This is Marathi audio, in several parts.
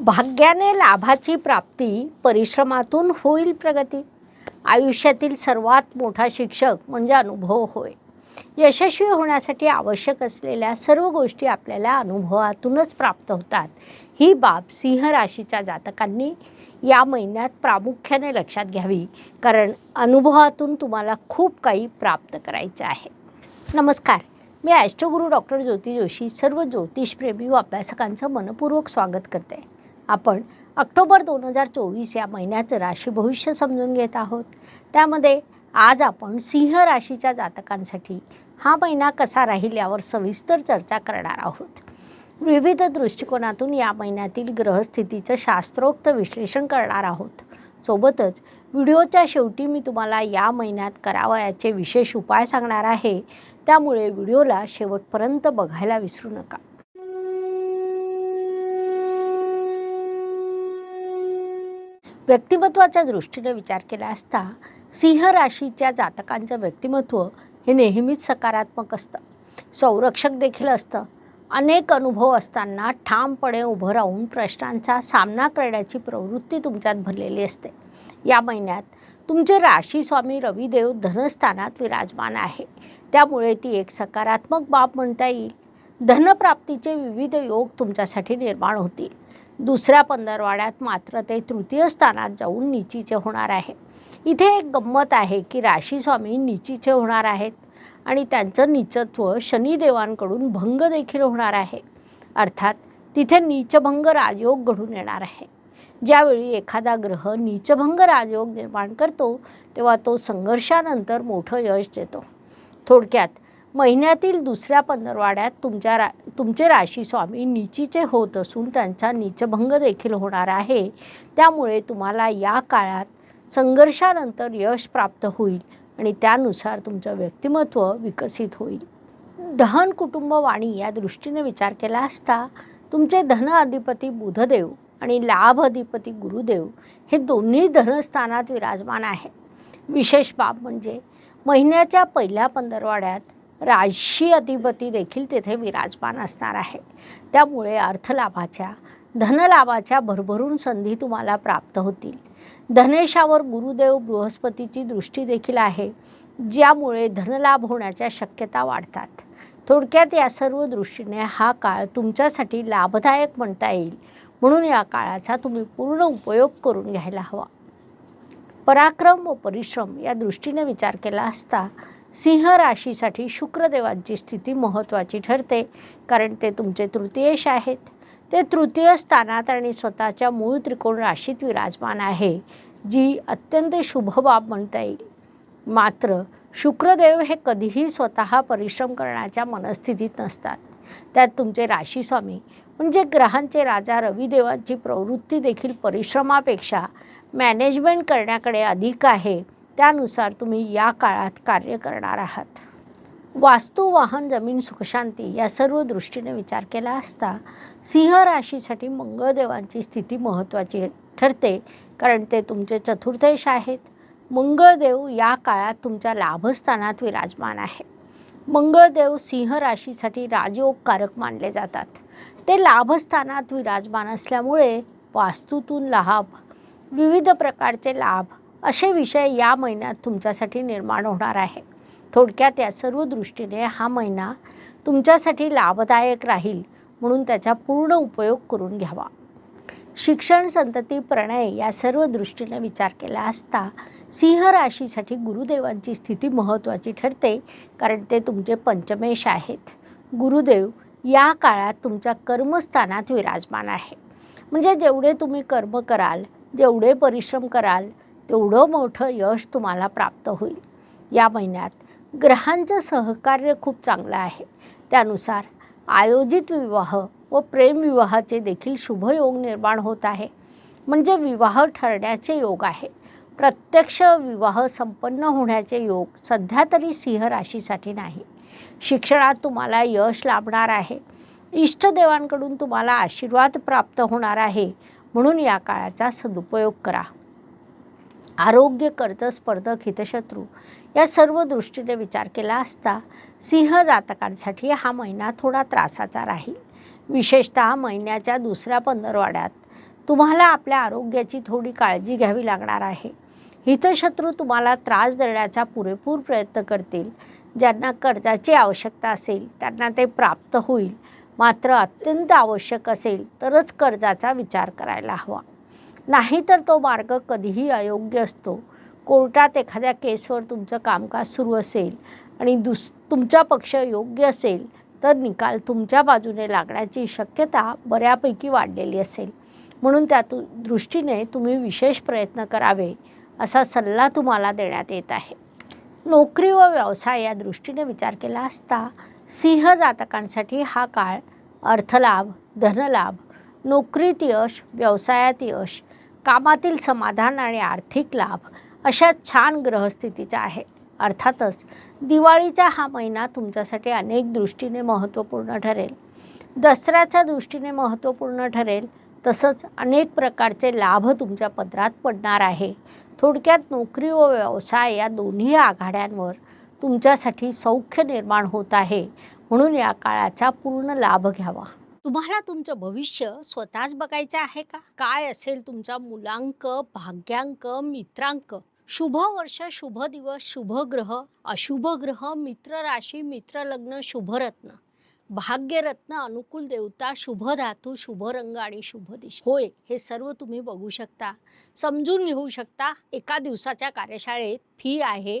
भाग्याने लाभाची प्राप्ती परिश्रमातून होईल प्रगती. आयुष्यातील सर्वात मोठा शिक्षक म्हणजे अनुभव होय. यशस्वी होण्यासाठी आवश्यक असलेल्या सर्व गोष्टी आपल्याला अनुभवातूनच प्राप्त होतात. ही बाब सिंह राशीच्या जातकांनी या महिन्यात प्रामुख्याने लक्षात घ्यावी कारण अनुभवातून तुम्हाला खूप काही प्राप्त करायचं आहे. नमस्कार मी ॲस्ट्रोगुरू डॉक्टर ज्योती जोशी सर्व ज्योतिषप्रेमी व अभ्यासकांचं मनपूर्वक स्वागत करते. आपण ऑक्टोबर दोन हजार चोवीस या महिन्याचं राशी भविष्य समजून घेत आहोत. त्यामध्ये आज आपण सिंह राशीच्या जातकांसाठी हा महिना कसा राहील यावर सविस्तर चर्चा करणार आहोत. विविध दृष्टिकोनातून या महिन्यातील ग्रहस्थितीचं शास्त्रोक्त विश्लेषण करणार आहोत. सोबतच व्हिडिओच्या शेवटी मी तुम्हाला या महिन्यात करावयाचे विशेष उपाय सांगणार आहे. त्यामुळे व्हिडिओला शेवटपर्यंत बघायला विसरू नका. व्यक्तिमत्वाच्या दृष्टीने विचार केला असता सिंह राशीच्या जातकांचं व्यक्तिमत्व हे नेहमीच सकारात्मक असतं. संरक्षक देखील असतं. अनेक अनुभव असताना ठामपणे उभं राहून प्रश्नांचा सामना करण्याची प्रवृत्ती तुमच्यात भरलेली असते. या महिन्यात तुमचे राशी स्वामी रविदेव धनस्थानात विराजमान आहे. त्यामुळे ती एक सकारात्मक बाब म्हणता येईल. धनप्राप्तीचे विविध योग तुमच्यासाठी निर्माण होतील. दुसऱ्या पंधरवाड्यात मात्र ते तृतीय स्थानात जाऊन निचीचे होणार आहे. इथे एक गंमत आहे की राशीस्वामी निचीचे होणार आहेत आणि त्यांचं नीचत्व शनिदेवांकडून भंग देखील होणार आहे. अर्थात तिथे नीचभंग राजयोग घडून येणार आहे. ज्यावेळी एखादा ग्रह नीचभंग राजयोग निर्माण करतो तेव्हा तो संघर्षानंतर मोठं यश देतो. थोडक्यात महिन्यातील दुसऱ्या पंधरवाड्यात तुमच्या रा तुमचे राशी स्वामी नीचीचे होत असून त्यांचा नीचभंग देखील होणार आहे. त्यामुळे तुम्हाला या काळात संघर्षानंतर यश प्राप्त होईल आणि त्यानुसार तुमचं व्यक्तिमत्व विकसित होईल. दहन कुटुंब वाणी या दृष्टीने विचार केला असता तुमचे धन अधिपती बुधदेव आणि लाभ अधिपती गुरुदेव हे दोन्ही धनस्थानात विराजमान आहे. विशेष बाब म्हणजे महिन्याच्या पहिल्या पंधरवाड्यात राशी अधिपती देखील तेथे विराजमान असणार आहे. त्यामुळे अर्थलाभाच्या धनलाभाच्या भरभरून संधी तुम्हाला प्राप्त होतील. धनेशावर गुरुदेव बृहस्पतीची दृष्टी देखील आहे ज्यामुळे धनलाभ होण्याच्या शक्यता वाढतात. थोडक्यात या सर्व दृष्टीने हा काळ तुमच्यासाठी लाभदायक म्हणता येईल म्हणून या काळाचा तुम्ही पूर्ण उपयोग करून घ्यायला हवा. पराक्रम व परिश्रम या दृष्टीने विचार केला असता सिंह राशीसाठी शुक्रदेवांची स्थिती महत्त्वाची ठरते कारण ते तुमचे तृतीयश आहेत. ते तृतीय स्थानात आणि स्वतःच्या मूळ त्रिकोण राशीत विराजमान आहे जी अत्यंत शुभ बाब म्हणता येईल. मात्र शुक्रदेव हे कधीही स्वतः परिश्रम करण्याच्या मनस्थितीत नसतात. त्यात तुमचे राशीस्वामी म्हणजे ग्रहांचे राजा रविदेवांची प्रवृत्ती देखील परिश्रमापेक्षा मॅनेजमेंट करण्याकडे अधिक आहे. त्यानुसार तुम्ही या काळात कार्य करणार आहात. वास्तू वाहन जमीन सुखशांती या सर्व दृष्टीने विचार केला असता सिंह राशीसाठी मंगळदेवांची स्थिती महत्त्वाची ठरते कारण ते तुमचे चतुर्थेश आहेत. मंगळदेव या काळात तुमच्या लाभस्थानात विराजमान आहे. मंगळदेव सिंह राशीसाठी राजयोगकारक मानले जातात. ते लाभस्थानात विराजमान असल्यामुळे वास्तूतून लाभ विविध प्रकारचे लाभ असे विषय या महिन्यात तुमच्यासाठी निर्माण होणार आहे. थोडक्यात या सर्व दृष्टीने हा महिना तुमच्यासाठी लाभदायक राहील म्हणून त्याचा पूर्ण उपयोग करून घ्यावा. शिक्षण संतती प्रणय या सर्व दृष्टीने विचार केला असता सिंह राशीसाठी गुरुदेवांची स्थिती महत्त्वाची ठरते कारण ते तुमचे पंचमेश आहेत. गुरुदेव या काळात तुमच्या कर्मस्थानात विराजमान आहे. म्हणजे जेवढे तुम्ही कर्म कराल जेवढे परिश्रम कराल तेवढं मोठं यश तुम्हाला प्राप्त होईल. या महिन्यात ग्रहांचं सहकार्य खूप चांगलं आहे. त्यानुसार आयोजित विवाह व प्रेमविवाहाचे देखील शुभयोग निर्माण होत आहे. म्हणजे विवाह ठरण्याचे योग आहे. प्रत्यक्ष विवाह संपन्न होण्याचे योग सध्या तरी सिंह राशीसाठी नाही. शिक्षणात तुम्हाला यश लाभणार आहे. इष्टदेवांकडून तुम्हाला आशीर्वाद प्राप्त होणार आहे. म्हणून या काळाचा सदुपयोग करा. आरोग्य कर्ज स्पर्धक हितशत्रू या सर्व दृष्टीने विचार केला असता सिंह जातकांसाठी हा महिना थोडा त्रासाचा राहील. विशेषतः महिन्याच्या दुसऱ्या पंधरवाड्यात तुम्हाला आपल्या आरोग्याची थोडी काळजी घ्यावी लागणार आहे. हितशत्रू तुम्हाला त्रास देण्याचा पुरेपूर प्रयत्न करतील. ज्यांना कर्जाची आवश्यकता असेल त्यांना ते प्राप्त होईल. मात्र अत्यंत आवश्यक असेल तरच कर्जाचा विचार करायला हवा. नाहीतर तो मार्ग कधीही अयोग्य असतो. कोर्टात एखाद्या केसवर तुमचं कामकाज सुरू असेल आणि दुस तुमचा पक्ष योग्य असेल तर निकाल तुमच्या बाजूने लागण्याची शक्यता बऱ्यापैकी वाढलेली असेल. म्हणून त्या तु दृष्टीने तुम्ही विशेष प्रयत्न करावे असा सल्ला तुम्हाला देण्यात येत आहे. नोकरी व व्यवसाय या दृष्टीने विचार केला असता सिंह जातकांसाठी हा काळ अर्थलाभ धनलाभ नोकरीत यश व्यवसायात यश कामातील समाधान आणि आर्थिक लाभ अशा छान ग्रहस्थितीचा आहे. अर्थातच दिवाळीचा हा महिना तुमच्यासाठी अनेक दृष्टीने महत्त्वपूर्ण ठरेल. दसऱ्याच्या दृष्टीने महत्त्वपूर्ण ठरेल. तसंच अनेक प्रकारचे लाभ तुमच्या पदरात पडणार आहे. थोडक्यात नोकरी व व्यवसाय या दोन्ही आघाड्यांवर तुमच्यासाठी सौख्य निर्माण होत आहे. म्हणून या काळाचा पूर्ण लाभ घ्यावा. तुम्हाला तुमचं भविष्य स्वतःच बघायचं आहे का? काय असेल तुमचा मुलांक भाग्यांक मित्रांक? शुभ वर्ष शुभ दिवस शुभ ग्रह अशुभ ग्रह मित्र राशी मित्र लग्न शुभरत्न भाग्यरत्न अनुकूल देवता शुभ धातू शुभ रंग आणि शुभ दिशा. होय हे सर्व तुम्ही बघू शकता. समजून घेऊ शकता एका दिवसाच्या कार्यशाळेत फी आहे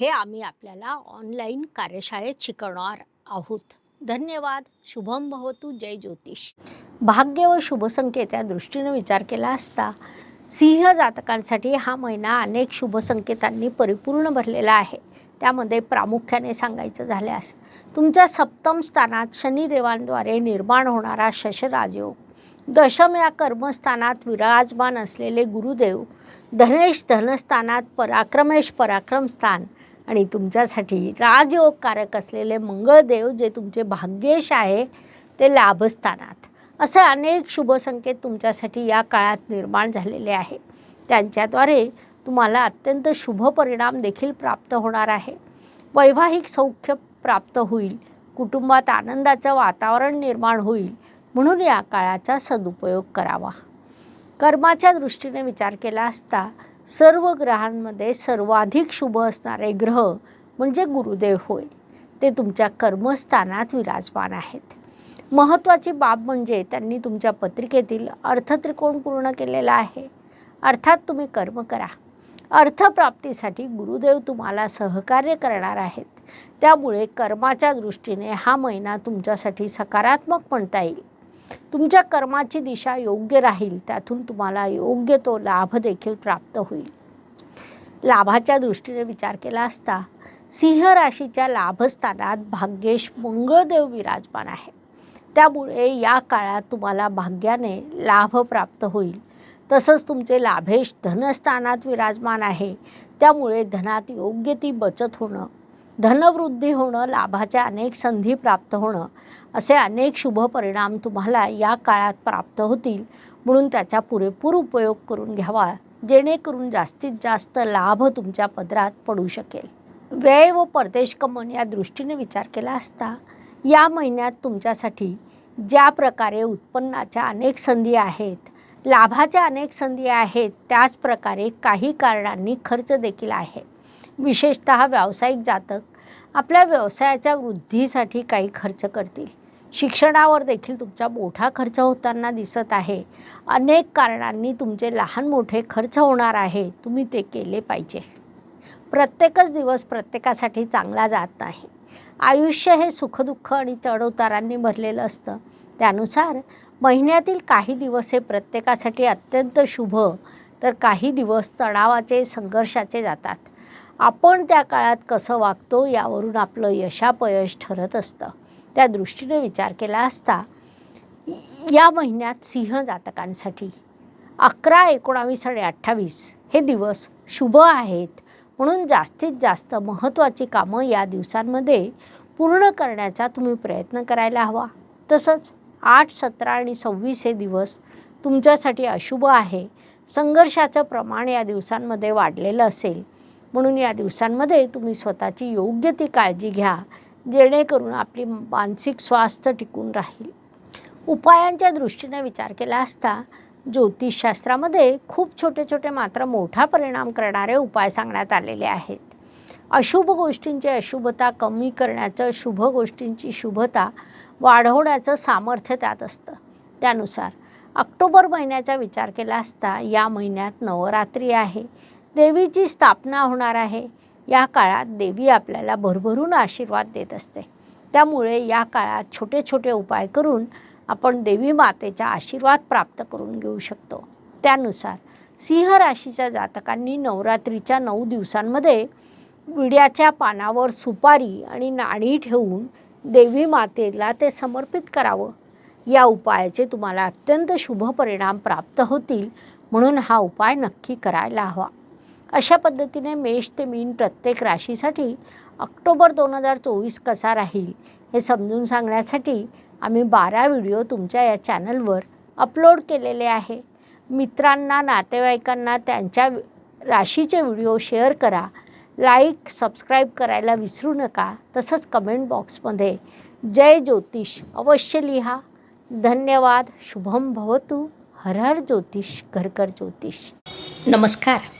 हे आम्ही आपल्याला ऑनलाईन कार्यशाळेत शिकवणार आहोत. धन्यवाद. शुभम भवतु. जय ज्योतिष. भाग्य व शुभसंकेत या दृष्टीने विचार केला असता सिंह जातकांसाठी हा महिना अनेक शुभसंकेतांनी परिपूर्ण भरलेला आहे. त्यामध्ये प्रामुख्याने सांगायचं झाल्यास तुमच्या सप्तम स्थानात शनिदेवांद्वारे निर्माण होणारा शशराजयोग दशम या कर्मस्थानात विराजमान असलेले गुरुदेव धनेश धनस्थानात पराक्रमेश पराक्रम स्थान आणि तुमच्यासाठी राजयोगकारक असलेले मंगळदेव जे तुमचे भाग्येश आहे ते लाभस्थानात. असे अनेक शुभसंकेत तुमच्यासाठी या काळात निर्माण झालेले आहे. त्यांच्याद्वारे तुम्हाला अत्यंत शुभ परिणाम देखील प्राप्त होणार आहे. वैवाहिक सौख्य प्राप्त होईल. कुटुंबात आनंदाचं वातावरण निर्माण होईल. म्हणून या काळाचा सदुपयोग करावा. कर्माच्या दृष्टीने विचार केला असता सर्व ग्रहांमध्ये सर्वाधिक शुभ असणारे ग्रह म्हणजे गुरुदेव होय. ते तुमच्या कर्मस्थानात विराजमान आहेत. महत्त्वाची बाब म्हणजे त्यांनी तुमच्या पत्रिकेतील अर्थत्रिकोण पूर्ण केलेला आहे. अर्थात तुम्ही कर्म करा. अर्थप्राप्तीसाठी गुरुदेव तुम्हाला सहकार्य करणार आहेत. त्यामुळे कर्माच्या दृष्टीने हा महिना तुमच्यासाठी सकारात्मक म्हणता येईल. तुमच्या कर्माची दिशा योग्य राहील त्यातून तुम्हाला योग्य तो लाभ देखील प्राप्त होईल. लाभाच्या दृष्टीने विचार केला असता सिंह राशीच्या लाभस्थानात भाग्येश मंगळदेव विराजमान आहे. त्यामुळे या काळात तुम्हाला भाग्याने लाभ प्राप्त होईल. तसंच तुमचे लाभेश धनस्थानात विराजमान आहे. त्यामुळे धनात योग्य ती बचत होणं धनवृद्धी होणं लाभाच्या अनेक संधी प्राप्त होणं असे अनेक शुभ परिणाम तुम्हाला या काळात प्राप्त होतील. म्हणून त्याचा पुरेपूर उपयोग करून घ्यावा जेणेकरून जास्तीत जास्त लाभ तुमच्या पदरात पडू शकेल. व्यय व परदेश कमन या दृष्टीने विचार केला असता या महिन्यात तुमच्यासाठी ज्या प्रकारे उत्पन्नाच्या अनेक संधी आहेत लाभाच्या अनेक संधी आहेत त्याच प्रकारे काही कारणांनी खर्च देखील आहे. विशेषत व्यावसायिक जातक आपल्या व्यवसायाच्या वृद्धीसाठी काही खर्च करतील. शिक्षणावर देखील तुमचा मोठा खर्च होताना दिसत आहे. अनेक कारणांनी तुमचे लहान मोठे खर्च होणार आहे. तुम्ही ते केले पाहिजे. प्रत्येकच दिवस प्रत्येकासाठी चांगला जात नाही. आयुष्य हे सुखदुःख आणि चढउतारांनी भरलेलं असतं. त्यानुसार महिन्यातील काही दिवस हे प्रत्येकासाठी अत्यंत शुभ तर काही दिवस तणावाचे संघर्षाचे जातात. आपण त्या काळात कसं वागतो यावरून आपलं यशापयश ठरत असतं. त्या दृष्टीने विचार केला असता या महिन्यात सिंह जातकांसाठी अकरा एकोणावीस आणि अठ्ठावीस हे दिवस शुभ आहेत. म्हणून जास्तीत जास्त महत्त्वाची कामं या दिवसांमध्ये पूर्ण करण्याचा तुम्ही प्रयत्न करायला हवा. तसंच आठ सतरा आणि सव्वीस हे दिवस तुमच्यासाठी अशुभ आहे. संघर्षाचं प्रमाण या दिवसांमध्ये वाढलेलं असेल. म्हणून या दिवसांमध्ये तुम्ही स्वतःची योग्य ती काळजी घ्या जेणेकरून आपली मानसिक स्वास्थ्य टिकून राहील. उपायांच्या दृष्टीने विचार केला असता ज्योतिषशास्त्रामध्ये खूप छोटे छोटे मात्र मोठा परिणाम करणारे उपाय सांगण्यात आलेले आहेत. अशुभ गोष्टींची अशुभता कमी करण्याचं शुभ गोष्टींची शुभता वाढवण्याचं सामर्थ्य त्यात असतं. त्यानुसार ऑक्टोबर महिन्याचा विचार केला असता या महिन्यात नवरात्री आहे. देवीची स्थापना होणार आहे. या काळात देवी आपल्याला भरभरून आशीर्वाद देत असते. त्यामुळे या काळात छोटे छोटे उपाय करून आपण देवी मातेचा आशीर्वाद प्राप्त करून घेऊ शकतो. त्यानुसार सिंह राशीच्या जातकांनी नवरात्रीच्या नऊ दिवसांमध्ये विड्याच्या पानावर सुपारी आणि नाणी ठेवून देवी मातेला ते समर्पित करावं. या उपायाचे तुम्हाला अत्यंत शुभ परिणाम प्राप्त होतील. म्हणून हा उपाय नक्की करायला हवा. अशा पद्धतीने मेष ते मीन प्रत्येक राशीसाठी ऑक्टोबर दोन हजार चोवीस कसा राहील हे समजून सांगण्यासाठी आम्ही बारा व्हिडिओ तुमच्या या चॅनलवर अपलोड केलेले आहे. मित्रांना नातेवाईकांना त्यांच्या राशीचे व्हिडिओ शेअर करा. लाईक सबस्क्राईब करायला विसरू नका. तसंच कमेंट बॉक्समध्ये जय ज्योतिष अवश्य लिहा. धन्यवाद. शुभम भवतु. हर हर ज्योतिष घरकर ज्योतिष. नमस्कार.